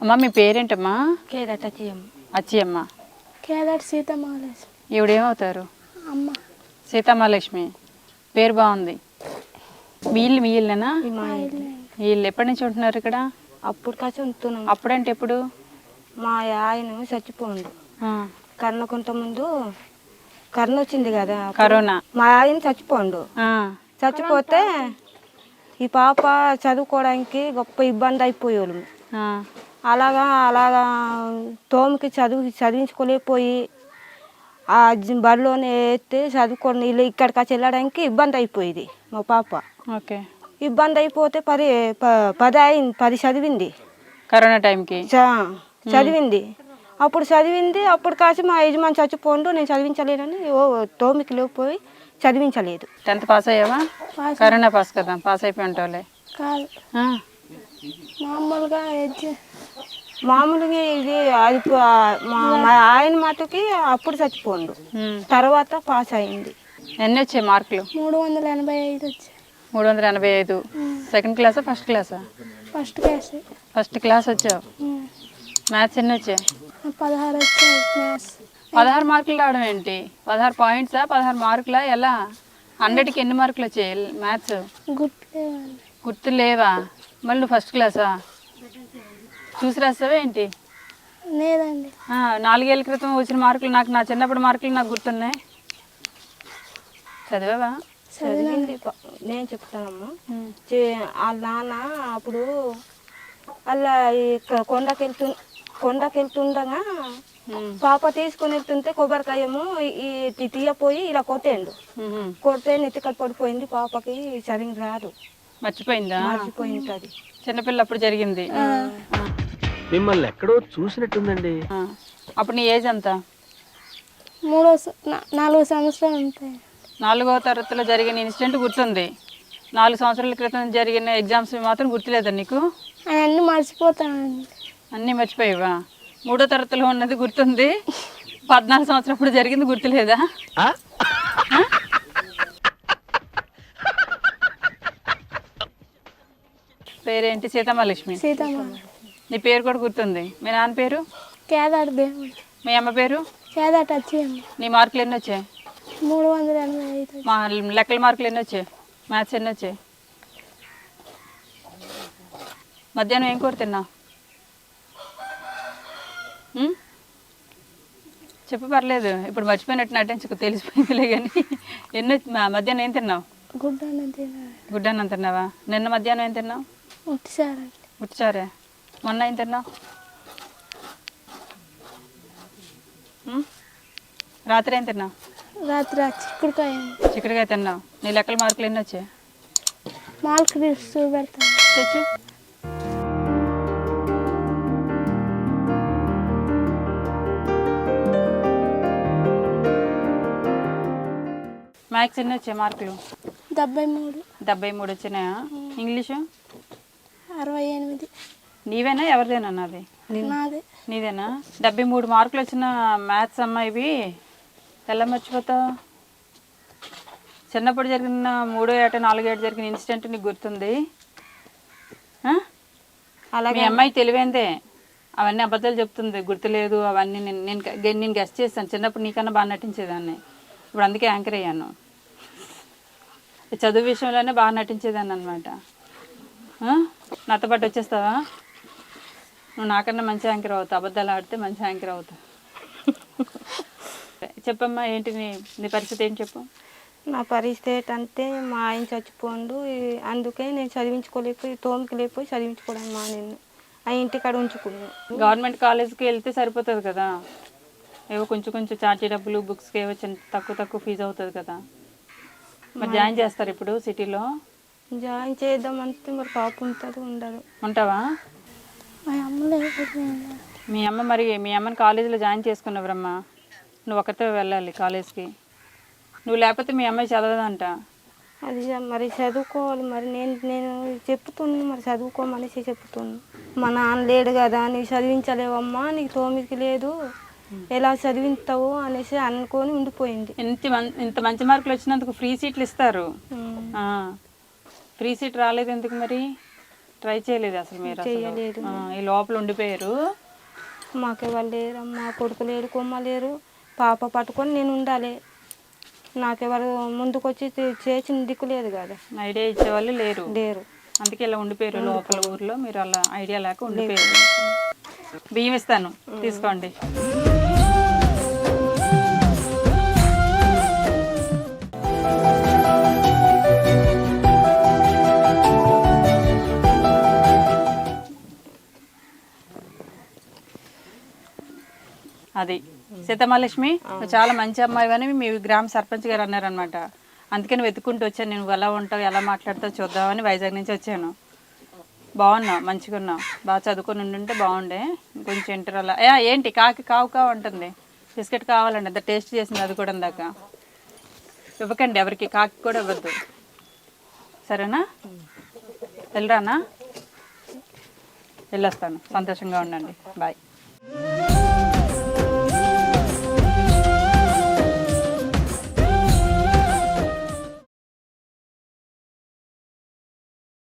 అమ్మ మీ పేరేంటమ్మా? కేదట చేయం అచ్చి అమ్మ కేదార్ సీతమాలేసి ఈవిడేమవుతారు? అమ్మ. సీతమ్మాలక్ష్మి పేరు బాగుంది. మీ ఇల్లు మీ ఇల్లేనా. వీళ్ళు ఎప్పటి నుంచి ఉంటున్నారు ఇక్కడ? అప్పుడు కాసి ఉంటున్నాం. అప్పుడంటే ఎప్పుడు? మా ఆయన చచ్చిపోండు ఆ, కర్ణకుంట ముందు కర్ణ వచ్చింది కదా కరోనా. మా ఆయన చచ్చిపోండు ఆ, చచ్చిపోతే ఈ పాప చదువుకోవడానికి గొప్ప ఇబ్బంది అయిపోయేవాళ్ళు. ఆ, అలాగా అలాగా తోముకి చదువు చదివించుకోలేకపోయి ఆ బడిలోనే ఎత్తే చదువుకొని వీళ్ళు ఇక్కడికి వచ్చి వెళ్ళడానికి ఇబ్బంది అయిపోయేది మా పాప. ఓకే. ఇబ్బంది అయిపోతే పది పది అయింది పది చదివింది. కరోనా టైంకి? చదివింది. అప్పుడు చదివింది అప్పుడు కాసి మా యజమాని చచ్చిపోండు నేను చదివించలేనని ఓ తోమికి లేకపోయి చదివించలేదు. టెన్త్ పాస్ అయ్యావా? కరోనా పాస్ కదా పాస్ అయిపోయి ఉంటావులే. కాదు. మామూలుగా మామూలుగా ఇది అది మా ఆయన మటుకి అప్పుడు చచ్చిపోండు. ఉమ్. తర్వాత పాస్ అయింది. ఎన్ని వచ్చాయి మార్కులు? మూడు వందల ఎనభై ఐదు వచ్చాయి. మూడు వందల ఎనభై ఐదు. సెకండ్ క్లాసా ఫస్ట్ క్లాసా ఫస్ట్ క్లాస్ ఫస్ట్ క్లాస్ వచ్చావు. మ్యాథ్స్ ఎన్ని వచ్చాయి? పదహారు వచ్చాయి మ్యాథ్స్ పదహారు మార్కులు రావడం ఏంటి? పదహారు పాయింట్సా పదహారు మార్కులా? ఎలా? హండ్రెడ్కి ఎన్ని మార్కులు వచ్చాయి? మ్యాథ్స్ గుర్తు లేవా? మళ్ళీ ఫస్ట్ క్లాసా చూసి రాస్తావా ఏంటి? లేదండి. ఆ, నాలుగేళ్ళ క్రితం వచ్చిన మార్కులు నాకు నా చిన్నప్పుడు మార్కులు నాకు గుర్తున్నాయి. చదివావా? చదివింది. నేను చెప్తానమ్మా. చే- వాళ్ళ నాన్న అప్పుడు అలా ఇక్కడ కొండకి వెళ్తు కొండకి వెళ్తుండగా. పాప తీసుకొని వెళ్తుంటే కొబ్బరికాయము ఈ తీయపోయి ఇలా కొట్టేండు ఉహుం. కొడితే నెత్తికలు పడిపోయింది పాపకి సరిగ్గా రాదు. మర్చిపోయిందా? మర్చిపోయింది అది. చిన్నపిల్ల అప్పుడు జరిగింది. మిమ్మల్ని ఎక్కడో చూసినట్టుందండి. అప్పుడు నీ ఏజ్ ఎంత? మూడో నాలుగు సంవత్సరాలు ఉంటాయి నాలుగో తరగతిలో జరిగిన ఇన్సిడెంట్ గుర్తుంది. నాలుగు సంవత్సరాల క్రితం జరిగిన ఎగ్జామ్స్ మాత్రం గుర్తులేదా నీకు? అన్నీ మర్చిపోతానండి. అన్నీ మర్చిపోయావా? మూడో తరగతిలో ఉన్నది గుర్తుంది. పద్నాలుగు సంవత్సరం అప్పుడు జరిగింది గుర్తులేదా? ఆ? పేరేంటి? సీతమ్మలక్ష్మి సీతమ్మ నీ పేరు కూడా గుర్తుంది. మీ నాన్న పేరు? కేదార్ దేవుడు మీ అమ్మ పేరు? కేదార్ వచ్చేయండి నీ మార్కులు ఎన్ని వచ్చాయి? మూడు వందల ఎనభై ఐదు. మా లెక్కల మార్కులు ఎన్ని వచ్చాయి? మ్యాథ్స్ ఎన్ని వచ్చాయి? మధ్యాహ్నం ఏం కూర తిన్నావు ఉం? చెప్పు పర్లేదు. ఇప్పుడు మర్చిపోయినట్టు నటించుకు తెలిసిపోయిందిలే కానీ ఎన్ని వచ్చి- మధ్యాహ్నం ఏం తిన్నావు? గుడ్డన్నం తిన్నావా? నిన్న మధ్యాహ్నం ఏం తిన్నావు? ఉట్టిచారే మొన్న ఏం తిన్నావు? రాత్రి ఏం తిన్నావు? రాత్రి చిక్కుడుకాయ చిక్కుడుకాయ తిన్నావు. నీ లెక్కల మార్కులు ఎన్ని వచ్చాయి? మాల్క్ చూపెడతాను తెచ్చు. మ్యాథ్స్ ఎన్ని వచ్చాయి మార్కులు? డెబ్బై మూడు. డెబ్బై మూడు వచ్చినాయా? ఇంగ్లీషు? అరవై ఎనిమిది. నీవేనా? ఎవరిదేనా నాది? నాదే. నీదేనా? డెబ్బై మూడు మార్కులు వచ్చిన మ్యాథ్స్ అమ్మ ఇవి ఎలా మర్చిపోతావు? చిన్నప్పుడు జరిగిన మూడో ఏట నాలుగో ఏట జరిగిన ఇన్సిడెంట్ నీకు గుర్తుంది? ఆ? మీ అమ్మాయి తెలివైందే. అవన్నీ అబద్ధాలు చెప్తుంది. గుర్తులేదు. అవన్నీ నేను నేను నేను గెస్ట్ చేస్తాను చిన్నప్పుడు నీకన్నా బాగా నటించేదాన్ని. ఇప్పుడు అందుకే యాంకర్ అయ్యాను. చదువు విషయంలోనే బాగా నటించేదాన్ని అనమాట నాతో పాటు వచ్చేస్తావా? నువ్వు నాకన్నా మంచి యాంకర్ అవుతావు అబద్ధాలు ఆడితే మంచి యాంకర్ అవుతావు చెప్పమ్మా ఏంటి నీ నీ పరిస్థితి ఏంటి చెప్పు. నా పరిస్థితి ఏంటంటే మా ఆయన చచ్చిపోండు. అందుకే నేను చదివించుకోలేకపోయి తోమికి లేకపోయి చదివించుకోవడం మా నేను ఆ ఇంటికాడ ఉంచుకున్నాను. గవర్నమెంట్ కాలేజ్కి వెళ్తే సరిపోతుంది కదా. ఏవో కొంచెం కొంచెం ఛార్జీ డబ్బులు బుక్స్కి ఏవో చిన్న తక్కువ తక్కువ ఫీజు అవుతుంది కదా. మరి జాయిన్ చేస్తారు ఇప్పుడు సిటీలో? జాయిన్ చేద్దామంటే మరి పాప ఉంటుంది ఉండదు. ఉంటావా? మా అమ్మ మరి మీ అమ్మని కాలేజీలో జాయిన్ చేసుకున్నావురమ్మా? నువ్వు ఒకరితో వెళ్ళాలి కాలేజ్కి. నువ్వు లేకపోతే మీ అమ్మాయి చదవదంట. అది మరి చదువుకోవాలి మరి నేను నేను చెప్తున్నాను మరి చదువుకోమనేసి చెప్తున్నాను. మా నాన్న లేడు కదా నీకు చదివించలేవమ్మా నీకు తోమికి లేదు. ఎలా చదివిస్తావు అనేసి అనుకొని ఉండిపోయింది. ఇంత ఇంత మంచి మార్కులు వచ్చినందుకు ఫ్రీ సీట్లు ఇస్తారు. ఫ్రీ సీట్ రాలేదు ఎందుకు మరి? ట్రై చేయలేదు అసలు మీరు. చేయలేదు. ఈ లోపల ఉండిపోయారు. మాకెవరు లేరు మా కొడుకు లేరు కొమ్మ లేరు పాప పట్టుకొని నేను ఉండాలి. నాకెవరు ముందుకొచ్చి చేసిన దిక్కు లేదు కదా. ఐడియా ఇచ్చేవాళ్ళు లేరు. లేరు. అందుకే ఇలా ఉండిపోయారు లోపల ఊర్లో. మీరు అలా ఐడియా లేక ఉండిపోయారు. బియ్యం ఇస్తాను. తీసుకోండి. అది. సీతమహాలక్ష్మి నువ్వు చాలా మంచి అమ్మాయి అని మీ గ్రామ సర్పంచ్ గారు అన్నారనమాట అందుకని వెతుక్కుంటూ వచ్చాను నేను ఎలా ఉంటావు ఎలా మాట్లాడతావు చూద్దామని వైజాగ్ నుంచి వచ్చాను. బాగున్నావు మంచిగా ఉన్నావు. బాగా చదువుకొని ఉండుంటే బాగుండే. కొంచెం ఇంటర్ అలా. ఏంటి? కాకి కావు కావు అంటుంది. బిస్కెట్ కావాలండి అంత టేస్ట్ చేసింది అది కూడా ఇందాక. ఇవ్వకండి ఎవరికి కాకి కూడా ఇవ్వద్దు. సరేనా? వెళ్ళరానా? వెళ్ళొస్తాను. సంతోషంగా ఉండండి. బాయ్.